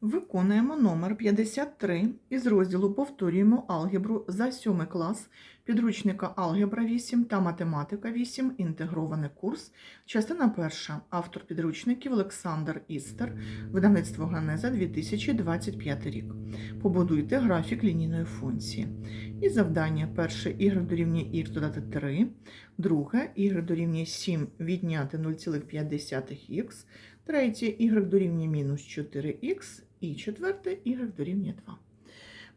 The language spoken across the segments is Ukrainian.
Виконуємо номер 53 із розділу Повторюємо алгебру за 7 клас підручника Алгебра 8 та Математика 8. Інтегрований курс. Частина перша. Автор підручників Олександр Істер. Видавництво Ганеза 2025 рік. Побудуйте графік лінійної функції. І завдання перше y дорівнює х додати 3, друге y дорівнює 7 відняти 0,5х, третє y дорівнює мінус 4х і четверте y дорівнює 2.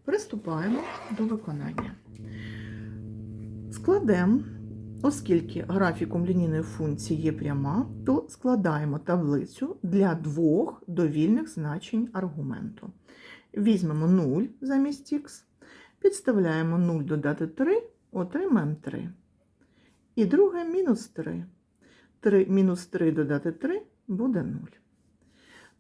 Приступаємо до виконання. Складемо, оскільки графіком лінійної функції є пряма, то складаємо таблицю для двох довільних значень аргументу. Візьмемо 0 замість х, підставляємо 0 додати 3, отримаємо 3. І друге мінус 3. 3 мінус 3 додати 3 буде 0.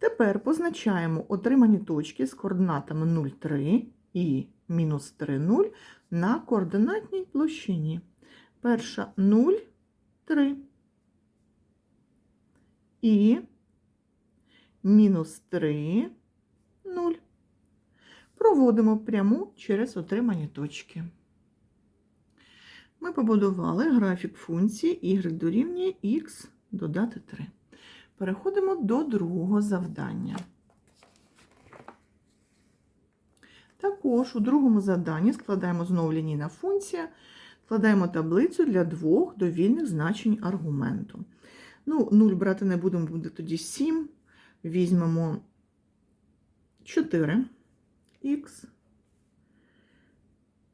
Тепер позначаємо отримані точки з координатами 0, 3 і мінус 3, 0 на координатній площині. Перша 0, 3 і мінус 3, 0. Проводимо пряму через отримані точки. Ми побудували графік функції y дорівнює x додати 3. Переходимо до другого завдання. Також у другому завданні складаємо знову лінійна функція, складаємо таблицю для двох довільних значень аргументу. Ну, 0 брати не будемо, буде тоді 7. Візьмемо 4х.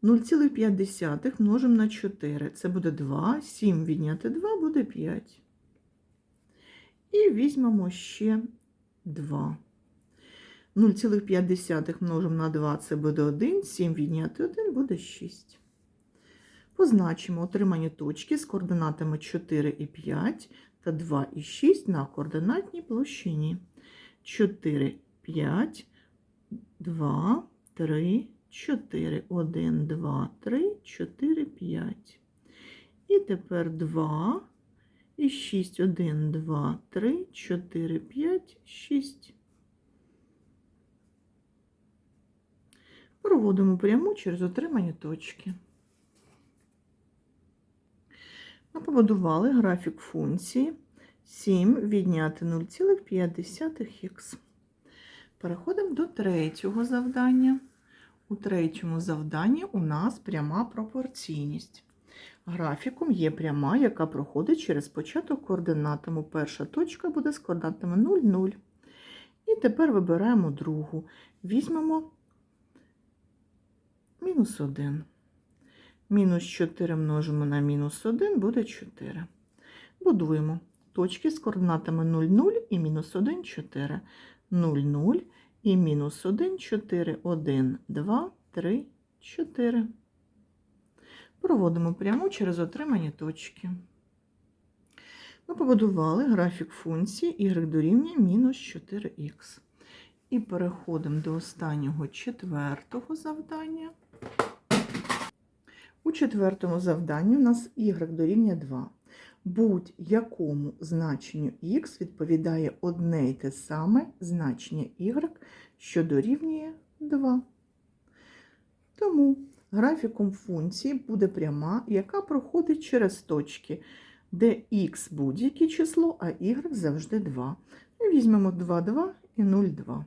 0,5 множимо на 4. Це буде 2. 7 відняти 2 буде 5. І візьмемо ще 2. 0,5 множимо на 2 це буде 1, 7 відняти 1 буде 6. Позначимо отримані точки з координатами 4 і 5 та 2 і 6 на координатній площині. 4, 5, 2, 3, 4, 1, 2, 3, 4, 5. І тепер 2 і 6, 1, 2, 3, 4, 5, 6. Проводимо пряму через отримані точки. Ми побудували графік функції 7 відняти 0,5х. Переходимо до третього завдання. У третьому завданні у нас пряма пропорційність. Графіком є пряма, яка проходить через початок координат, тому перша точка буде з координатами 0, 0. І тепер вибираємо другу. Візьмемо мінус 1. Мінус 4 множимо на мінус 1 буде 4. Будуємо точки з координатами 0, 0 і мінус 1, 4. 0, 0 і мінус 1, 4, 1, 2, 3, 4. Проводимо пряму через отримані точки. Ми побудували графік функції y дорівнює мінус 4х. І переходимо до останнього четвертого завдання. У четвертому завданні у нас y дорівнює 2. Будь-якому значенню х відповідає одне й те саме значення y, що дорівнює 2. Тому графіком функції буде пряма, яка проходить через точки, де х будь-яке число, а y завжди 2. Ми візьмемо 2, 2 і 0, 2.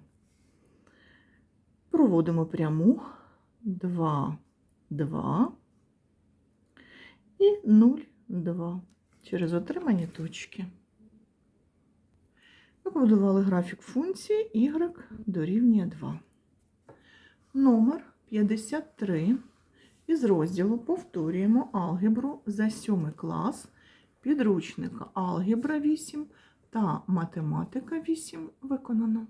Проводимо пряму 2, 2 і 0, 2 через отримані точки. Ми побудували графік функції y дорівнює 2. Номер 53 із розділу повторюємо алгебру за 7 клас підручника Алгебра 8 та Математика 8 виконано.